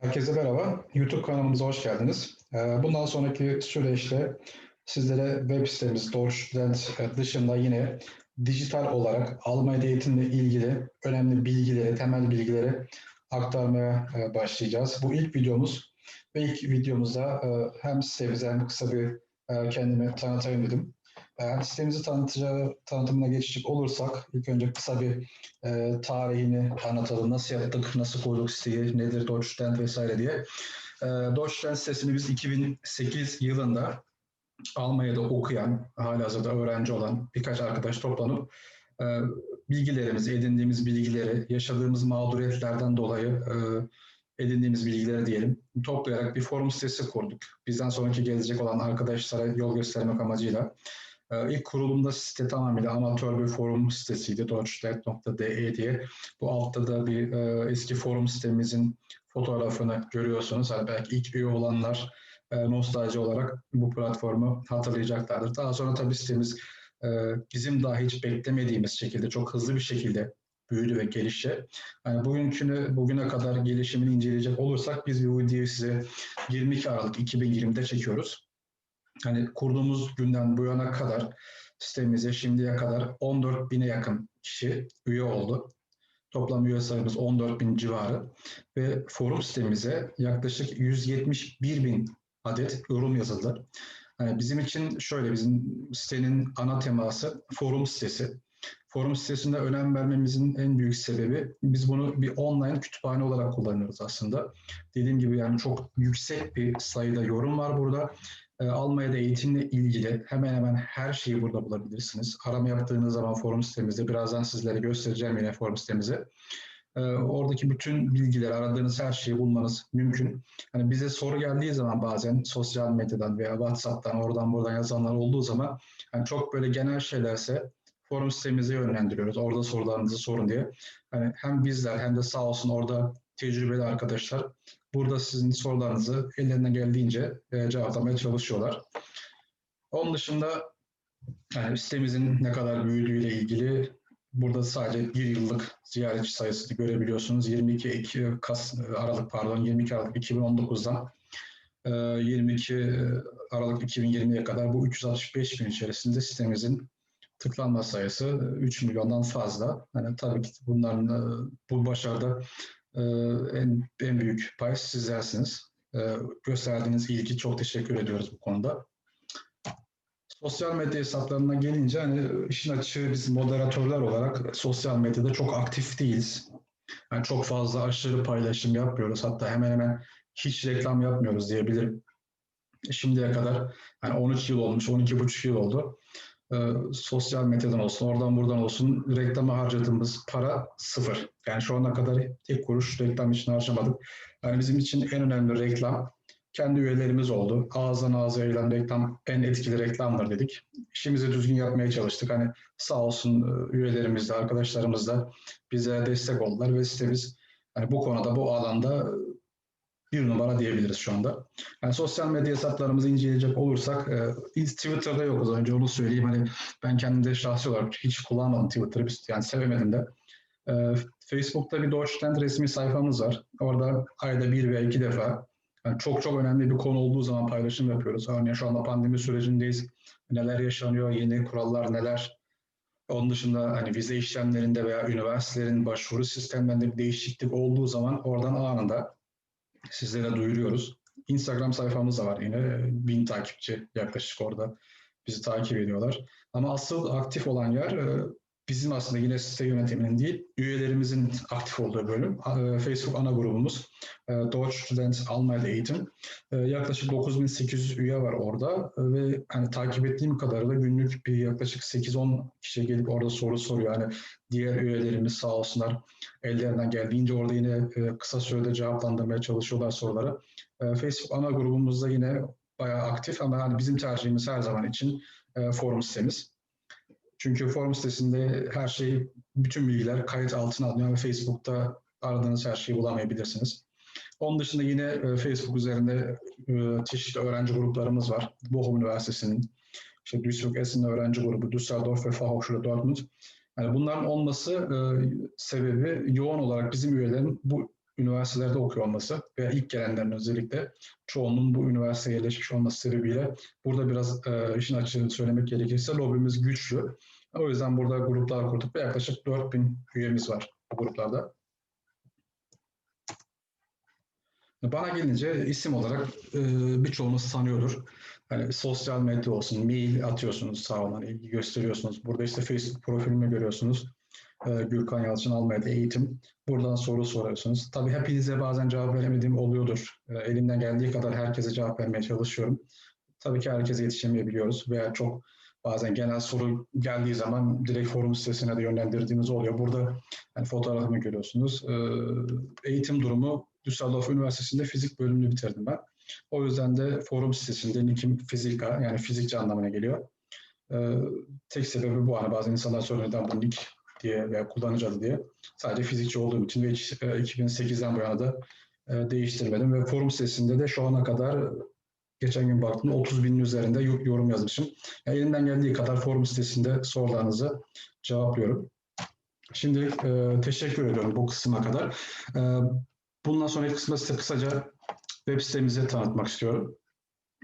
Herkese merhaba. YouTube kanalımıza hoş geldiniz. Ee, Bundan sonraki süreçte sizlere web sitemiz Deutschland dışında yine dijital olarak Almanya eğitimle ilgili önemli bilgileri, temel bilgileri aktarmaya e, başlayacağız. Bu ilk videomuz ve ilk videomuzda e, hem sitemize hem kısa bir e, kendimi tanıtayım dedim. Eğer tanıtacağı, tanıtımına geçecek olursak ilk önce kısa bir e, tarihini anlatalım. Nasıl yaptık, nasıl kurduk siteyi, nedir Deutschland vesaire diye. E, Deutschland sitesini biz 2008 yılında Almanya'da okuyan, halihazırda öğrenci olan birkaç arkadaş toplanıp e, bilgilerimizi, edindiğimiz bilgileri, yaşadığımız mağduriyetlerden dolayı e, edindiğimiz bilgileri diyelim toplayarak bir forum sitesi kurduk. Bizden sonraki gelecek olan arkadaşlara yol göstermek amacıyla. Ee, ilk kurulumda site tamamıyla amatör bir forum sitesiydi. deutschland.de diye. Bu altta da bir e, eski forum sitemizin fotoğrafını görüyorsunuz. Yani belki ilk üye olanlar e, nostalji olarak bu platformu hatırlayacaklardır. Daha sonra tabii sitemiz e, bizim daha hiç beklemediğimiz şekilde, çok hızlı bir şekilde büyüdü ve gelişti. Yani bugünkünü, bugüne kadar gelişimini inceleyecek olursak biz bu videoyu size 22 Aralık 2020'de çekiyoruz. Hani kurduğumuz günden bu yana kadar sitemize şimdiye kadar 14 bine yakın kişi üye oldu. Toplam üye sayımız 14 bin civarı ve forum sitemize yaklaşık 171 bin adet yorum yazıldı. Yani bizim için şöyle bizim sitenin ana teması forum sitesi. Forum sitesinde önem vermemizin en büyük sebebi biz bunu bir online kütüphane olarak kullanıyoruz aslında. Dediğim gibi yani çok yüksek bir sayıda yorum var burada e, Almanya'da eğitimle ilgili hemen hemen her şeyi burada bulabilirsiniz. Arama yaptığınız zaman forum sitemizde, birazdan sizlere göstereceğim yine forum sitemizi. E, oradaki bütün bilgileri, aradığınız her şeyi bulmanız mümkün. Hani bize soru geldiği zaman bazen sosyal medyadan veya WhatsApp'tan oradan buradan yazanlar olduğu zaman hani çok böyle genel şeylerse forum sitemize yönlendiriyoruz. Orada sorularınızı sorun diye. Hani hem bizler hem de sağ olsun orada tecrübeli arkadaşlar burada sizin sorularınızı ellerinden geldiğince e, cevaplamaya çalışıyorlar. Onun dışında yani sitemizin ne kadar büyüdüğüyle ilgili burada sadece bir yıllık ziyaretçi sayısını görebiliyorsunuz. 22 Ekim, Kas, Aralık pardon 22 Aralık 2019'dan 22 e, Aralık 2020'ye kadar bu 365 gün içerisinde sitemizin tıklanma sayısı 3 milyondan fazla. Yani tabii ki bunların e, bu başarıda ee, en, en büyük pay sizlersiniz. Ee, gösterdiğiniz ilgi çok teşekkür ediyoruz bu konuda. Sosyal medya hesaplarına gelince hani işin açığı biz moderatörler olarak sosyal medyada çok aktif değiliz. Yani çok fazla aşırı paylaşım yapmıyoruz. Hatta hemen hemen hiç reklam yapmıyoruz diyebilirim. Şimdiye kadar yani 13 yıl olmuş, 12,5 yıl oldu e, sosyal medyadan olsun, oradan buradan olsun reklama harcadığımız para sıfır. Yani şu ana kadar tek kuruş reklam için harcamadık. Yani bizim için en önemli reklam kendi üyelerimiz oldu. Ağızdan ağza yayılan reklam en etkili reklamdır dedik. İşimizi düzgün yapmaya çalıştık. Hani sağ olsun e, üyelerimiz de, arkadaşlarımız da bize destek oldular ve sitemiz yani bu konuda, bu alanda bir numara diyebiliriz şu anda. Yani sosyal medya hesaplarımızı inceleyecek olursak e, Twitter'da yokuz önce onu söyleyeyim. Hani ben kendimde şahsi olarak hiç kullanmadım Twitter'ı yani sevemedim de. E, Facebook'ta bir Deutschland resmi sayfamız var. Orada ayda bir veya iki defa yani çok çok önemli bir konu olduğu zaman paylaşım yapıyoruz. Örneğin şu anda pandemi sürecindeyiz. Neler yaşanıyor, yeni kurallar neler. Onun dışında hani vize işlemlerinde veya üniversitelerin başvuru sistemlerinde bir değişiklik olduğu zaman oradan anında sizlere duyuruyoruz. Instagram sayfamız da var yine. Bin takipçi yaklaşık orada bizi takip ediyorlar. Ama asıl aktif olan yer e, bizim aslında yine site yönetiminin değil, üyelerimizin aktif olduğu bölüm. E, Facebook ana grubumuz. E, Deutsch Student Almanya'da eğitim. Yaklaşık 9800 üye var orada ve hani takip ettiğim kadarıyla günlük bir yaklaşık 8-10 kişi gelip orada soru soruyor. Yani diğer üyelerimiz sağ olsunlar ellerinden geldiğince orada yine kısa sürede cevaplandırmaya çalışıyorlar soruları. Facebook ana grubumuzda yine bayağı aktif ama hani bizim tercihimiz her zaman için forum sitemiz. Çünkü forum sitesinde her şey, bütün bilgiler kayıt altına alınıyor ve Facebook'ta aradığınız her şeyi bulamayabilirsiniz. Onun dışında yine e, Facebook üzerinde e, çeşitli öğrenci gruplarımız var. Bochum Üniversitesi'nin, işte Duisburg Essen öğrenci grubu, Düsseldorf ve Fachhochschule Dortmund. Yani bunların olması e, sebebi yoğun olarak bizim üyelerin bu üniversitelerde okuyor olması veya ilk gelenlerin özellikle çoğunun bu üniversiteye yerleşmiş olması sebebiyle burada biraz işin açığını söylemek gerekirse lobimiz güçlü. O yüzden burada gruplar kurduk ve yaklaşık 4000 üyemiz var bu gruplarda. Bana gelince isim olarak e, birçoğunuz tanıyordur. Hani sosyal medya olsun, mail atıyorsunuz sağ olun, ilgi gösteriyorsunuz. Burada işte Facebook profilimi görüyorsunuz. E, Gürkan Yalçın Almanya'da eğitim. Buradan soru soruyorsunuz. Tabii hepinize bazen cevap veremediğim oluyordur. E, elimden geldiği kadar herkese cevap vermeye çalışıyorum. Tabii ki herkese yetişemeyebiliyoruz veya çok bazen genel soru geldiği zaman direkt forum sitesine de yönlendirdiğimiz oluyor. Burada yani fotoğrafımı görüyorsunuz. E, eğitim durumu Düsseldorf Üniversitesi'nde fizik bölümünü bitirdim ben. O yüzden de forum sitesinde nickim fizika yani fizikçi anlamına geliyor. Ee, tek sebebi bu. Hani bazı insanlar soruyor neden bu nick diye veya kullanıcı adı diye. Sadece fizikçi olduğum için ve hiç, e, 2008'den bu yana da e, değiştirmedim. Ve forum sitesinde de şu ana kadar geçen gün baktım 30 binin üzerinde yorum yazmışım. Yani elimden geldiği kadar forum sitesinde sorularınızı cevaplıyorum. Şimdi e, teşekkür ediyorum bu kısma kadar. E, bundan sonraki kısımda size kısaca web sitemizi tanıtmak istiyorum.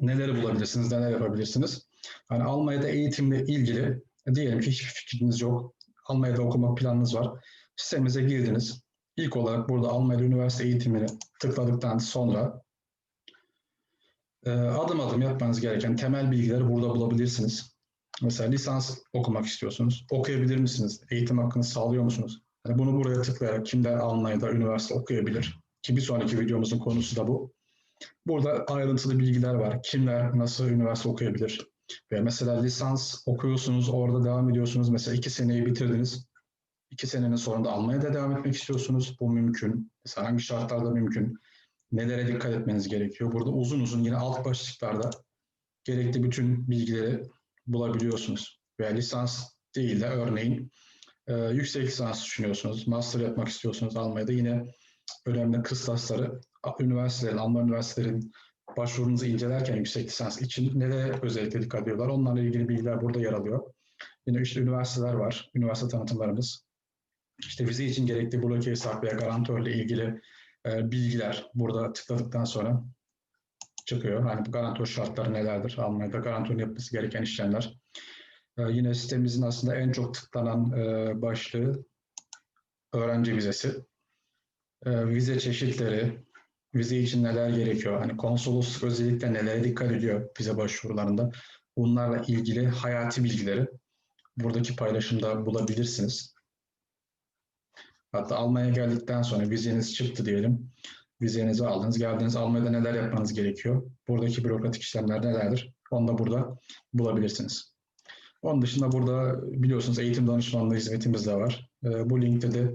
Neleri bulabilirsiniz, neler yapabilirsiniz? Hani Almanya'da eğitimle ilgili diyelim ki hiçbir fikriniz yok. Almanya'da okumak planınız var. Sitemize girdiniz. İlk olarak burada Almanya'da üniversite eğitimini tıkladıktan sonra e, adım adım yapmanız gereken temel bilgileri burada bulabilirsiniz. Mesela lisans okumak istiyorsunuz. Okuyabilir misiniz? Eğitim hakkını sağlıyor musunuz? Yani bunu buraya tıklayarak kimler Almanya'da üniversite okuyabilir? Ki bir sonraki videomuzun konusu da bu. Burada ayrıntılı bilgiler var. Kimler nasıl üniversite okuyabilir? Ve mesela lisans okuyorsunuz, orada devam ediyorsunuz. Mesela iki seneyi bitirdiniz. İki senenin sonunda Almanya'da devam etmek istiyorsunuz. Bu mümkün. Mesela hangi şartlarda mümkün? Nelere dikkat etmeniz gerekiyor? Burada uzun uzun yine alt başlıklarda gerekli bütün bilgileri bulabiliyorsunuz. Veya lisans değil de örneğin e, yüksek lisans düşünüyorsunuz, master yapmak istiyorsunuz Almanya'da yine önemli kıstasları üniversitelerin, Alman üniversitelerin başvurunuzu incelerken yüksek lisans için nelere özellikle dikkat ediyorlar? Onlarla ilgili bilgiler burada yer alıyor. Yine işte üniversiteler var, üniversite tanıtımlarımız. İşte vize için gerekli bloke hesap veya garantörle ilgili e, bilgiler burada tıkladıktan sonra çıkıyor. Hani bu garantör şartları nelerdir? Almanya'da garantörün yapması gereken işlemler. E, yine sitemizin aslında en çok tıklanan e, başlığı öğrenci vizesi. E, vize çeşitleri, vize için neler gerekiyor? Hani konsolosluk özellikle nelere dikkat ediyor vize başvurularında? Bunlarla ilgili hayati bilgileri buradaki paylaşımda bulabilirsiniz. Hatta Almanya'ya geldikten sonra vizeniz çıktı diyelim. Vizenizi aldınız, geldiniz. Almanya'da neler yapmanız gerekiyor? Buradaki bürokratik işlemler nelerdir? Onu da burada bulabilirsiniz. Onun dışında burada biliyorsunuz eğitim danışmanlığı hizmetimiz de var. Bu linkte de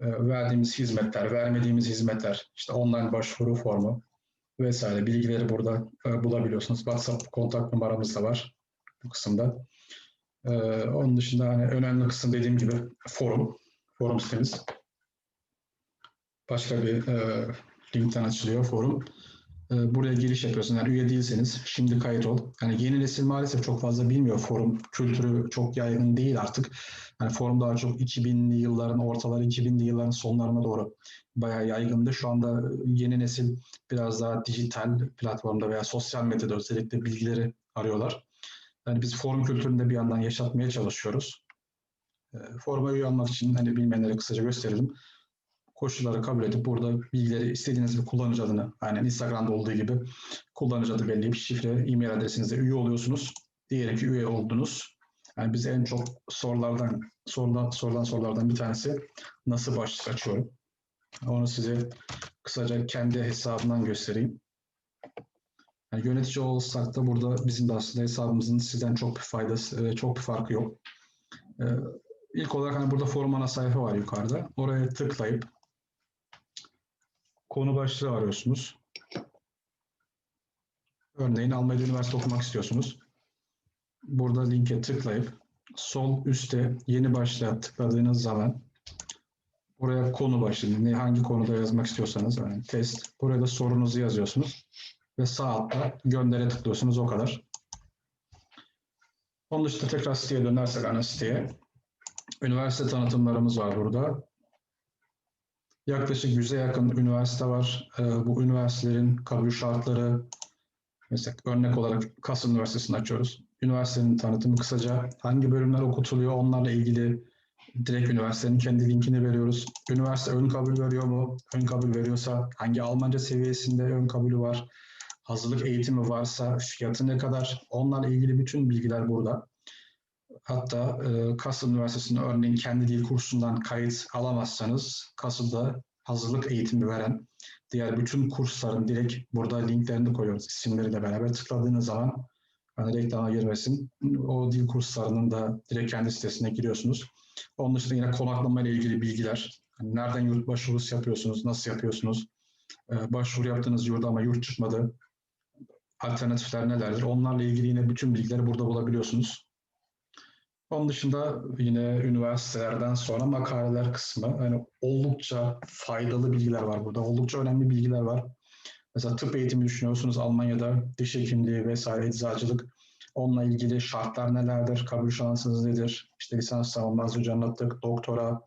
e, verdiğimiz hizmetler, vermediğimiz hizmetler, işte online başvuru formu vesaire bilgileri burada e, bulabiliyorsunuz. WhatsApp kontak numaramız da var bu kısımda. E, onun dışında hani önemli kısım dediğim gibi forum, forum sitemiz. Başka bir linkten açılıyor forum. Buraya giriş yapıyorsun. Yani üye değilseniz şimdi kayıt ol. Yani yeni nesil maalesef çok fazla bilmiyor. Forum kültürü çok yaygın değil artık. Yani forum daha çok 2000'li yılların ortaları, 2000'li yılların sonlarına doğru bayağı yaygındı. Şu anda yeni nesil biraz daha dijital platformda veya sosyal medyada özellikle bilgileri arıyorlar. Yani biz forum kültüründe bir yandan yaşatmaya çalışıyoruz. Foruma üye olmak için hani bilmeyenlere kısaca gösterelim koşulları kabul edip burada bilgileri istediğiniz bir kullanıcı adını aynen Instagram'da olduğu gibi kullanıcı adı belirleyip şifre, e-mail adresinizde üye oluyorsunuz. Diyelim ki üye oldunuz. Yani biz en çok sorulardan sorulan, sorulan sorulardan bir tanesi nasıl başlık açıyorum? Onu size kısaca kendi hesabından göstereyim. Yani yönetici olsak da burada bizim de aslında hesabımızın sizden çok bir faydası, e, çok bir farkı yok. İlk olarak hani burada forum ana sayfa var yukarıda. Oraya tıklayıp konu başlığı arıyorsunuz. Örneğin Almanya Üniversite okumak istiyorsunuz. Burada linke tıklayıp sol üstte yeni başlığa tıkladığınız zaman buraya konu başlığı, ne hangi konuda yazmak istiyorsanız yani test. Buraya da sorunuzu yazıyorsunuz ve sağ altta göndere tıklıyorsunuz o kadar. Onun dışında tekrar siteye dönersek ana siteye. Üniversite tanıtımlarımız var burada. Yaklaşık 100'e yakın üniversite var. Ee, Bu üniversitelerin kabul şartları, mesela örnek olarak Kasım Üniversitesi'ni açıyoruz. Üniversitenin tanıtımı kısaca, hangi bölümler okutuluyor onlarla ilgili direkt üniversitenin kendi linkini veriyoruz. Üniversite ön kabul veriyor mu? Ön kabul veriyorsa hangi Almanca seviyesinde ön kabulü var? Hazırlık eğitimi varsa fiyatı ne kadar? Onlarla ilgili bütün bilgiler burada. Hatta e, Kasım Üniversitesi'nde örneğin kendi dil kursundan kayıt alamazsanız Kasım'da hazırlık eğitimi veren diğer bütün kursların direkt burada linklerini koyuyoruz. İsimleriyle beraber tıkladığınız zaman hani reklama girmesin. O dil kurslarının da direkt kendi sitesine giriyorsunuz. Onun dışında yine konaklama ile ilgili bilgiler. Hani nereden yurt başvurusu yapıyorsunuz, nasıl yapıyorsunuz? Ee, başvuru yaptığınız yurda ama yurt çıkmadı. Alternatifler nelerdir? Onlarla ilgili yine bütün bilgileri burada bulabiliyorsunuz. Onun dışında yine üniversitelerden sonra makaleler kısmı. Yani oldukça faydalı bilgiler var burada. Oldukça önemli bilgiler var. Mesela tıp eğitimi düşünüyorsunuz Almanya'da, diş hekimliği vesaire eczacılık. Onunla ilgili şartlar nelerdir, kabul şansınız nedir? İşte lisans tamamı az önce anlattık, doktora,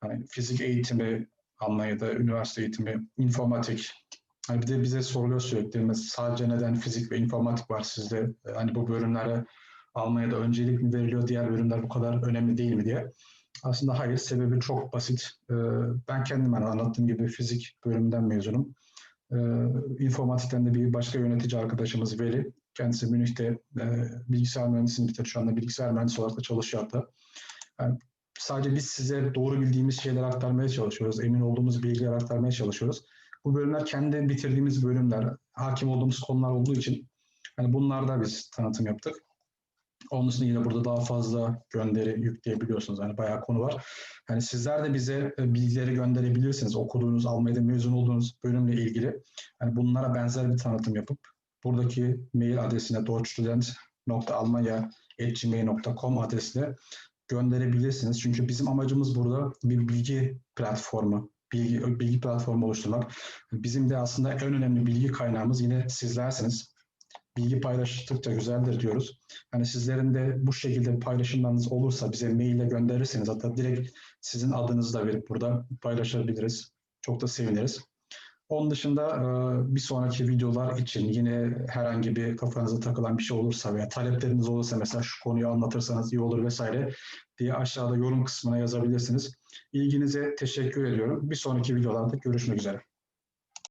hani fizik eğitimi Almanya'da, üniversite eğitimi, informatik. Hani bir de bize soruluyor sürekli, mesela sadece neden fizik ve informatik var sizde? Hani bu bölümlere Almanya'da öncelik mi veriliyor, diğer bölümler bu kadar önemli değil mi diye. Aslında hayır, sebebi çok basit. Ee, Ben kendim hani anlattığım gibi fizik bölümünden mezunum. Ee, İnformatikten de bir başka yönetici arkadaşımız Veli. Kendisi Münih'te e, bilgisayar mühendisliğini bitirdi. Şu anda bilgisayar mühendisi olarak da çalışıyor hatta. Yani sadece biz size doğru bildiğimiz şeyleri aktarmaya çalışıyoruz. Emin olduğumuz bilgileri aktarmaya çalışıyoruz. Bu bölümler kendi bitirdiğimiz bölümler, hakim olduğumuz konular olduğu için hani bunlarda biz tanıtım yaptık. Onun dışında yine burada daha fazla gönderi yükleyebiliyorsunuz. Yani bayağı konu var. Yani sizler de bize e, bilgileri gönderebilirsiniz. Okuduğunuz, Almanya'da mezun olduğunuz bölümle ilgili. Yani bunlara benzer bir tanıtım yapıp buradaki mail adresine deutschstudent.almanya.gmail.com adresine gönderebilirsiniz. Çünkü bizim amacımız burada bir bilgi platformu, bilgi, bilgi platformu oluşturmak. Bizim de aslında en önemli bilgi kaynağımız yine sizlersiniz bilgi paylaştıkça güzeldir diyoruz. Hani sizlerin de bu şekilde paylaşımlarınız olursa bize maille gönderirseniz hatta direkt sizin adınızı da verip burada paylaşabiliriz. Çok da seviniriz. Onun dışında e, bir sonraki videolar için yine herhangi bir kafanıza takılan bir şey olursa veya talepleriniz olursa mesela şu konuyu anlatırsanız iyi olur vesaire diye aşağıda yorum kısmına yazabilirsiniz. İlginize teşekkür ediyorum. Bir sonraki videolarda görüşmek üzere.